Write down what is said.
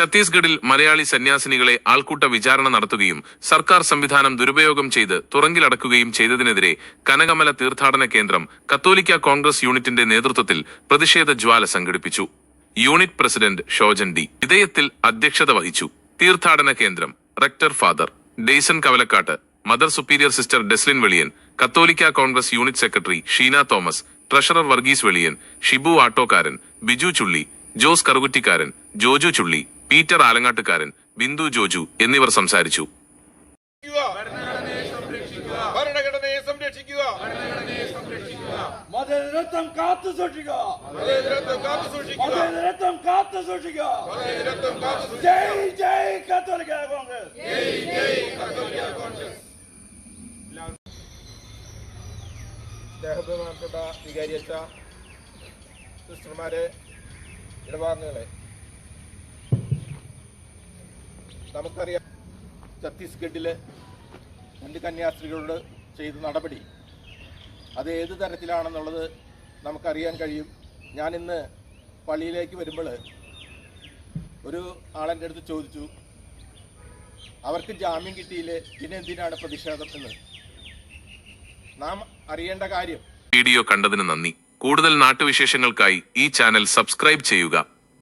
ഛത്തീസ്ഗഡിൽ മലയാളി സന്യാസിനികളെ ആൾക്കൂട്ട വിചാരണ നടത്തുകയും സർക്കാർ സംവിധാനം ദുരുപയോഗം ചെയ്ത് തുറങ്കിലടക്കുകയും ചെയ്തതിനെതിരെ കനകമല തീർത്ഥാടന കേന്ദ്രം കത്തോലിക്ക കോൺഗ്രസ് യൂണിറ്റിന്റെ നേതൃത്വത്തിൽ പ്രതിഷേധ ജ്വാല സംഘടിപ്പിച്ചു. Unit president Shojan D. വിധേയത്തിൽ അധ്യക്ഷത വഹിച്ചു. തീർത്ഥാടന കേന്ദ്രം rector father Dayson Kavalakkad mother superior sister Deslin Veliyan കത്തോലിക്ക Congress unit secretary Sheena Thomas treasurer Varghese Veliyan Shibu Attokkaran Biju Chulli Jose Karukuttikkaran Joju Chulli Peter Alangattukaran Bindu Joju എന്നിവർ സംസാരിച്ചു. ഭരണഘടനയെ സംരക്ഷിക്കുക. മതേതരത്വം കാത്തു സൂക്ഷിക്കുക. മതേതരത്വം കാത്തു സൂക്ഷിക്കുക. മതേതരത്വം കാത്തു സൂക്ഷിക്കുക. മതേതരത്വം കാത്തു സൂക്ഷിക്കുക. ജയ് ജയ് കത്തോലിക്ക കോൺഗ്രസ്. സ്നേഹബഹുമാനപ്പെട്ട വികാരിയച്ച സിസ്റ്റർമാരെ ഇടപാടുകളെ. നമുക്കറിയാം ഛത്തീസ്ഗഡിൽ രണ്ട് കന്യാസ്ത്രീകളോട് ചെയ്ത നടപടി. അത് ഏത് തരത്തിലാണെന്നുള്ളത് നമുക്കറിയാൻ കഴിയും. ഞാനിന്ന് പള്ളിയിലേക്ക് വരുമ്പോൾ ഒരു ആളെന്റെ അടുത്ത് ചോദിച്ചു അവർക്ക് ജാമ്യം കിട്ടിയില്ലേ? പിന്നെ എന്തിനാണ് പ്രതിഷേധം എന്ന്? നാം അറിയേണ്ട കാര്യം വീഡിയോ കണ്ടതിന് നന്ദി. കൂടുതൽ നാട്ടുവിശേഷങ്ങൾക്കായി ഈ ചാനൽ സബ്സ്ക്രൈബ് ചെയ്യുക.